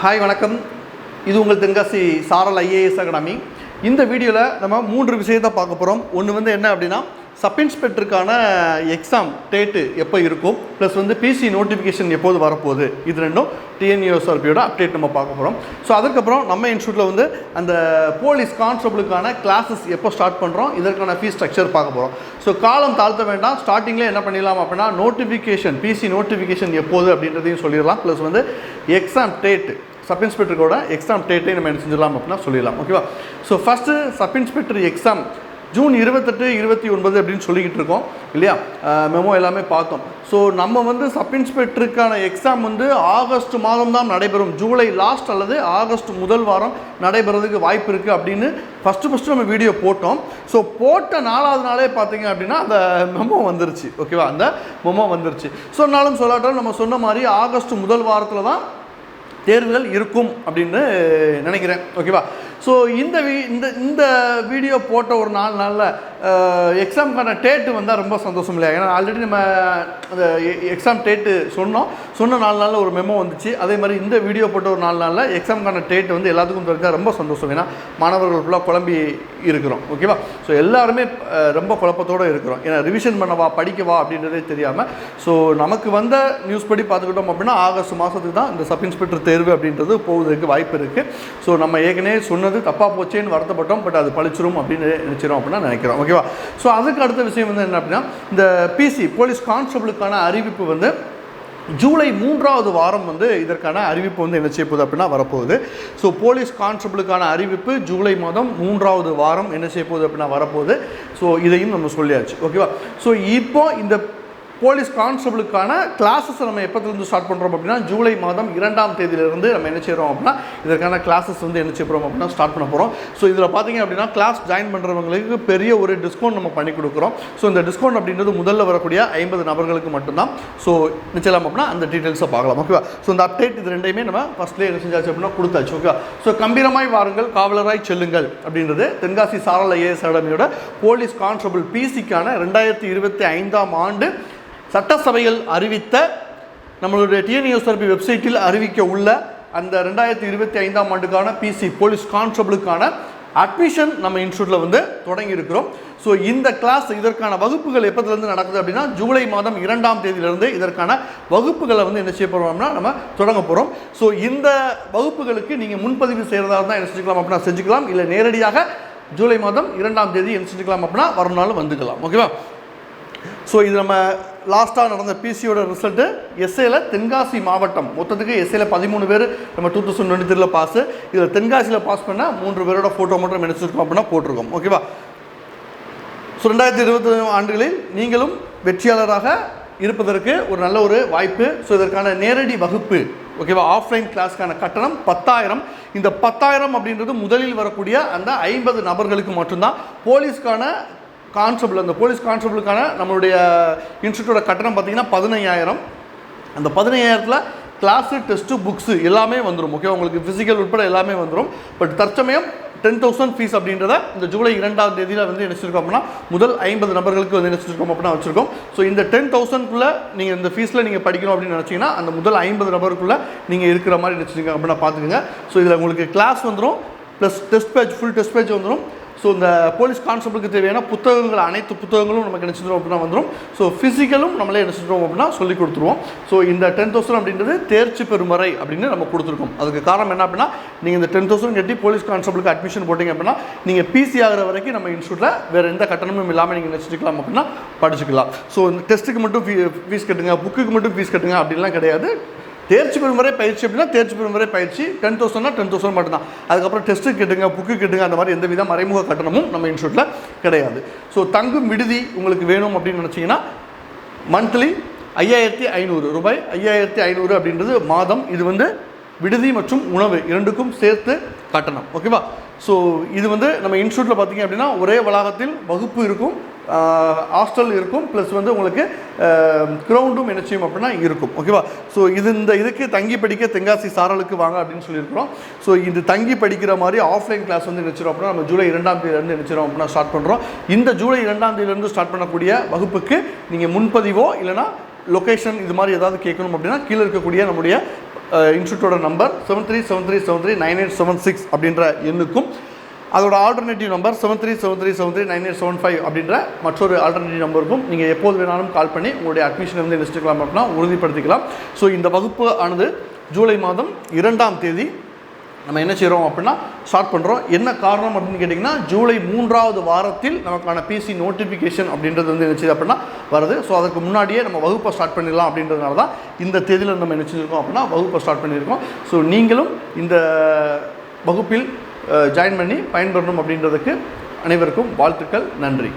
Hi வணக்கம். இது உங்கள் தென்காசி சாரல் ஐஏஎஸ் அகாடமி இந்த வீடியோவில் நம்ம மூன்று விஷயத்தை பார்க்க போகிறோம் ஒன்று வந்து என்ன அப்படின்னா சப் இன்ஸ்பெக்டருக்கான எக்ஸாம் டேட்டு எப்போ இருக்கும்? ப்ளஸ் வந்து பிசி நோட்டிஃபிகேஷன் எப்போது வரப்போகுது? இது ரெண்டும் டிஎன்யூஎஸ்ஆர்பியோட அப்டேட் நம்ம பார்க்க போகிறோம் ஸோ அதுக்கப்புறம் நம்ம இன்ஸ்டியூட்டில் வந்து அந்த போலீஸ் கான்ஸ்டபிளுக்கான கிளாஸஸ் எப்போ ஸ்டார்ட் பண்ணுறோம் இதற்கான ஃபீஸ் ஸ்ட்ரக்சர் பார்க்க போகிறோம் ஸோ காலம் தாழ்த்த வேண்டாம். ஸ்டார்டிங்கில் என்ன பண்ணிடலாம் அப்படின்னா நோட்டிஃபிகேஷன் பிசி நோட்டிஃபிகேஷன் எப்போது அப்படின்றதையும் சொல்லிடலாம். ப்ளஸ் வந்து எக்ஸாம் டேட்டு சப் இன்ஸ்பெக்டருக்கோட எக்ஸாம் டேட்டை நம்ம என்ன செஞ்சிடலாம் அப்படின்னா சொல்லிடலாம். ஓகேவா so first sub inspector exam June இருபத்தெட்டு இருபத்தி ஒன்பது அப்படின்னு சொல்லிக்கிட்டு இருக்கோம். இல்லையா? மெமோ எல்லாமே பார்த்தோம். ஸோ நம்ம வந்து சப் இன்ஸ்பெக்டருக்கான எக்ஸாம் வந்து ஆகஸ்ட் மாதம் தான் நடைபெறும். ஜூலை லாஸ்ட் அல்லது ஆகஸ்ட் முதல் வாரம் நடைபெறதுக்கு வாய்ப்பு இருக்குது அப்படின்னு ஃபஸ்ட்டு ஃபஸ்ட்டு நம்ம வீடியோ போட்டோம். ஸோ போட்ட நாலாவது நாளே பார்த்தீங்க அப்படின்னா அந்த மெமோ வந்துருச்சு. ஓகேவா அந்த மெமோ வந்துருச்சு. சொன்னாலும் சொல்லாட்டாலும் நம்ம சொன்ன மாதிரி ஆகஸ்ட் முதல் வாரத்தில் தான் தேர்வுகள் இருக்கும் அப்படின்னு நினைக்கிறேன். ஓகேவா ஸோ இந்த வீ இந்த இந்த வீடியோ போட்ட ஒரு நாலு நாளில் எக்ஸாமுக்கான டேட்டு வந்தால் ரொம்ப சந்தோஷம் இல்லையா? ஏன்னா ஆல்ரெடி நம்ம அந்த எக்ஸாம் டேட்டு சொன்னோம். சொன்ன நாலு நாளில் ஒரு மெமோ வந்துச்சு. அதே மாதிரி இந்த வீடியோ போட்ட ஒரு நாலு நாளில் எக்ஸாமுக்கான டேட்டு வந்து எல்லாத்துக்கும் தெரிஞ்சால் ரொம்ப சந்தோஷம். ஏன்னா மாணவர்கள் ஃபுல்லாக குழம்பி இருக்கிறோம். ஓகேவா ஸோ எல்லாருமே ரொம்ப குழப்பத்தோடு இருக்கிறோம். ஏன்னா ரிவிஷன் பண்ணவா படிக்கவா அப்படின்றதே தெரியாமல் ஸோ நமக்கு வந்த நியூஸ் படி பார்த்துக்கிட்டோம் அப்படின்னா ஆகஸ்ட் மாதத்துக்கு தான் இந்த சப் இன்ஸ்பெக்டர் தேர்வு அப்படின்றது போவதற்கு வாய்ப்பு இருக்குது ஸோ நம்ம ஏற்கனவே சொன்னது தப்பாக போச்சேன்னு வருத்தப்பட்டோம் பட் அது பழிச்சிரும் அப்படின்னு நினச்சிரும் அப்படின்னா நினைக்கிறோம். ஓகேவா ஸோ அதுக்கு அடுத்த விஷயம் வந்து என்ன அப்படின்னா இந்த பிசி போலீஸ் கான்ஸ்டபிளுக்கான அறிவிப்பு வந்து ஜூலை மூன்றாவது வாரம் வந்து இதற்கான அறிவிப்பு வந்து என்ன செய்ய போகுது அப்படின்னா வரப்போகுது. ஸோ போலீஸ் கான்ஸ்டபிளுக்கான அறிவிப்பு ஜூலை மாதம் மூன்றாவது வாரம் என்ன செய்ய போகுது அப்படின்னா வரப்போகுது. ஸோ இதையும் நம்ம சொல்லியாச்சு. ஓகேவா ஸோ இப்போ இந்த போலீஸ் கான்ஸ்டபிளுக்கான கிளாஸஸ் நம்ம எப்போத்துலேருந்து ஸ்டார்ட் பண்ணுறோம் அப்படின்னா ஜூலை மாதம் இரண்டாம் தேதியிலிருந்து நம்ம என்ன செய்கிறோம் அப்படின்னா இதற்கான கிளாஸஸ் வந்து என்ன செய்கிறோம் அப்படின்னா ஸ்டார்ட் பண்ண போகிறோம் ஸோ இதில் பார்த்தீங்க அப்படின்னா கிளாஸ் ஜாயின் பண்ணுறவங்களுக்கு பெரிய ஒரு டிஸ்கவுண்ட் நம்ம பண்ணி கொடுக்குறோம். ஸோ இந்த டிஸ்கவுண்ட் அப்படின்றது முதல்ல வரக்கூடிய ஐம்பது நபர்களுக்கு மட்டும்தான். ஸோ நிச்சயம் அப்படின்னா அந்த டீட்டெயில்ஸை பார்க்கலாம். ஓகேவா ஸோ இந்த அப்டேட் இது ரெண்டையுமே நம்ம ஃபஸ்ட்லேயே என்ன செஞ்சாச்சு அப்படின்னா கொடுத்தாச்சு. ஓகேவா ஸோ கம்பீரமாய் வாருங்கள் காவலராய் செல்லுங்கள் அப்படின்றது தென்காசி சாரல் ஐஏஎஸ் அகாடமியோட போலீஸ் கான்ஸ்டபிள் பிசிக்கான ரெண்டாயிரத்தி இருபத்தி ஐந்தாம் ஆண்டு சட்டசபையில் அறிவித்த நம்மளுடைய டிஎன்யூஎஸ்ஆர்பி வெப்சைட்டில் அறிவிக்க உள்ள அந்த ரெண்டாயிரத்தி இருபத்தி ஐந்தாம் ஆண்டுக்கான பிசி போலீஸ் கான்ஸ்டபிளுக்கான அட்மிஷன் நம்ம இன்ஸ்டியூட்டில் வந்து தொடங்கி இருக்கிறோம் ஸோ இந்த கிளாஸ் இதற்கான வகுப்புகள் எப்போதுலேருந்து நடக்குது அப்படின்னா ஜூலை மாதம் இரண்டாம் தேதியிலிருந்து இதற்கான வகுப்புகளை வந்து என்ன செய்ய போகிறோம்னா நம்ம தொடங்க போகிறோம் ஸோ இந்த வகுப்புகளுக்கு நீங்கள் முன்பதிவு செய்கிறதா இருந்தால் என்ன செஞ்சுக்கலாம் அப்படின்னா செஞ்சுக்கலாம். இல்லை நேரடியாக ஜூலை மாதம் இரண்டாம் தேதி என்ன செஞ்சுக்கலாம் அப்படின்னா வரனாலும் வந்துக்கலாம். ஓகேவா ஸோ இது நம்ம லாஸ்ட்டாக நடந்த பிசியோட ரிசல்ட்டு எஸ்ஏல தென்காசி மாவட்டம். மொத்தத்துக்கு எஸ்ஏல பதிமூணு பேர் நம்ம டூ தௌசண்ட் டுவெண்ட்டி த்ரீல பாஸ் இதில் தென்காசியில் பாஸ் பண்ணால் மூன்று பேரோட ஃபோட்டோ மட்டும் நினச்சிருக்கோம் அப்படின்னா போட்டிருக்கோம். ஓகேவா ஸோ ரெண்டாயிரத்தி இருபத்தி ஆண்டுகளில் நீங்களும் வெற்றியாளராக இருப்பதற்கு ஒரு நல்ல ஒரு வாய்ப்பு. ஸோ இதற்கான நேரடி வகுப்பு ஓகேவா ஆஃப்லைன் கிளாஸ்க்கான கட்டணம் பத்தாயிரம். இந்த பத்தாயிரம் அப்படின்றது முதலில் வரக்கூடிய அந்த ஐம்பது நபர்களுக்கு மட்டும்தான். போலீஸ்க்கான கான்ஸ்டபுள் அந்த போலீஸ் கான்ஸ்டபுளுக்கான நம்மளுடைய இன்ஸ்டியூட்டோட கட்டணம் பார்த்தீங்கன்னா பதினையாயிரம். அந்த பதினையாயிரத்தில் கிளாஸு டெஸ்ட்டு புக்ஸு எல்லாமே வந்துடும் ஓகே உங்களுக்கு ஃபிசிக்கல் உட்பட எல்லாமே வந்துடும் பட் தற்சமயம் டென் தௌசண்ட் ஃபீஸ் அப்படின்றத இந்த ஜூலை இரண்டாம் தேதியில் வந்து என்ன செஞ்சிருக்கோம் அப்படின்னா முதல் ஐம்பது நபர்களுக்கு வந்து என்ன செஞ்சிருக்கோம் அப்படின்னா வச்சுருக்கோம். ஸோ இந்த டென் தௌசண்ட்குள்ளே நீங்கள் இந்த ஃபீஸில் நீங்கள் படிக்கணும் அப்படின்னு நினச்சிங்கன்னா அந்த முதல் ஐம்பது நபருக்குள்ளே நீங்கள் இருக்கிற மாதிரி நினச்சிருக்கோம் அப்படின்னா பார்த்துக்கோங்க. ஸோ இதில் உங்களுக்கு கிளாஸ் வந்துடும் plus test page full test page வந்துடும் ஸோ இந்த போலீஸ் கான்ஸ்டபிளுக்கு தேவையான புத்தகங்கள் அனைத்து புத்தகங்களும் நமக்கு என்ன செஞ்சிடும் அப்படின்னா வந்துடும் ஸோ ஃபிசிக்கலும் நம்மளே என்ன செஞ்சிடும் அப்படின்னா சொல்லி கொடுத்துருவோம். ஸோ இந்த டென் தௌசண்ட் அப்படின்றது தேர்ச்சி பெறும் வரை அப்படின்னு நம்ம கொடுத்துருக்கோம். அதுக்கு காரணம் என்ன அப்படின்னா நீங்கள் இந்த டென் தௌசண்ட் கட்டி போலீஸ் கான்ஸ்டபிளுக்கு அட்மிஷன் போட்டிங்க அப்படின்னா நீங்கள் பிசி ஆகிற வரைக்கும் நம்ம இன்ஸ்டியூட்டில் வேறு எந்த கட்டணமும் இல்லாமல் நீங்கள் நினச்சிக்கலாம் அப்படின்னா படிச்சுக்கலாம். ஸோ இந்த டெஸ்ட்டுக்கு மட்டும் ஃபீ ஃபீஸ் கட்டுங்க புக்குக்கு மட்டும் ஃபீஸ் கட்டுங்க அப்படின்லாம் கிடையாது. தேர்ச்சி பெறும் முறை பயிற்சி அப்படின்னா தேர்ச்சி பெறும் முறை பயிற்சி. டென் தௌசண்ட்னா டென் தௌசண்ட் மட்டும்தான். அதுக்கப்புறம் டெஸ்ட்டு கட்டுங்க புக்கு கட்டுங்க அந்த மாதிரி எந்த வித மறைமுக கட்டணமும் நம்ம இன்ஸ்டியூட்டில் கிடையாது. ஸோ தங்கும் விடுதி உங்களுக்கு வேணும் அப்படின்னு நினச்சிங்கன்னா மந்த்லி ஐயாயிரத்தி ஐநூறு ரூபாய். ஐயாயிரத்தி ஐநூறு அப்படின்றது மாதம். இது வந்து விடுதி மற்றும் உணவு இரண்டுக்கும் சேர்த்து கட்டணம். ஓகேவா ஸோ இது வந்து நம்ம இன்ஸ்டியூட்டில் பார்த்தீங்க அப்படின்னா ஒரே வளாகத்தில் வகுப்பு இருக்கும். ஹாஸ்டல் இருக்கும் ப்ளஸ் வந்து உங்களுக்கு கிரவுண்டும் என்ன செய்யும் அப்படின்னா இருக்கும். ஓகேவா ஸோ இது இந்த இதுக்கு தங்கி படிக்க தென்காசி சாரலுக்கு வாங்க அப்படின்னு சொல்லியிருக்கிறோம். ஸோ இது தங்கி படிக்கிற மாதிரி ஆஃப்லைன் கிளாஸ் வந்து நினச்சிரும் அப்படின்னா நம்ம ஜூலை இரண்டாம் தேதியிலேருந்து நினச்சிரும் அப்படின்னா ஸ்டார்ட் பண்ணுறோம் இந்த ஜூலை இரண்டாம் தேதியிலேருந்து ஸ்டார்ட் பண்ணக்கூடிய வகுப்புக்கு நீங்கள் முன்பதிவோ இல்லைனா லொக்கேஷன் இது மாதிரி ஏதாவது கேட்கணும் அப்படின்னா கீழே இருக்கக்கூடிய நம்முடைய இன்ஸ்டியூட்டோட number seven three seven three seven three nine eight seven six அப்படின்ற எண்ணுக்கும் அதோட alternative number seven three seven three seven three nine eight seven five அப்படின்ற மற்றொரு ஆல்டர்னேட்டிவ் நம்பருக்கும் நீங்கள் எப்போது வேணாலும் கால் பண்ணி உங்களுடைய அட்மிஷன் வந்து நினைச்சிக்கலாம் அப்படின்னா உறுதிப்படுத்திக்கலாம். ஸோ இந்த வகுப்பு ஆனது ஜூலை மாதம் இரண்டாம் தேதி. நம்ம என்ன செய்கிறோம் அப்படின்னா ஸ்டார்ட் பண்ணுறோம் என்ன காரணம் அப்படின்னு கேட்டிங்கன்னா ஜூலை மூன்றாவது வாரத்தில் நமக்கான பிசி நோட்டிஃபிகேஷன் அப்படின்றது வந்து என்ன செய்யுது அப்படின்னா வருது. ஸோ அதுக்கு முன்னாடியே நம்ம வகுப்பை ஸ்டார்ட் பண்ணிடலாம் அப்படின்றதுனால தான் இந்த தேதியில் நம்ம என்ன செஞ்சுருக்கோம் அப்படின்னா வகுப்பை ஸ்டார்ட் பண்ணியிருக்கோம். ஸோ நீங்களும் இந்த வகுப்பில் ஜாயின் பண்ணி பயன்பெறணும் அப்படின்றதுக்கு அனைவருக்கும் வாழ்த்துக்கள் நன்றி.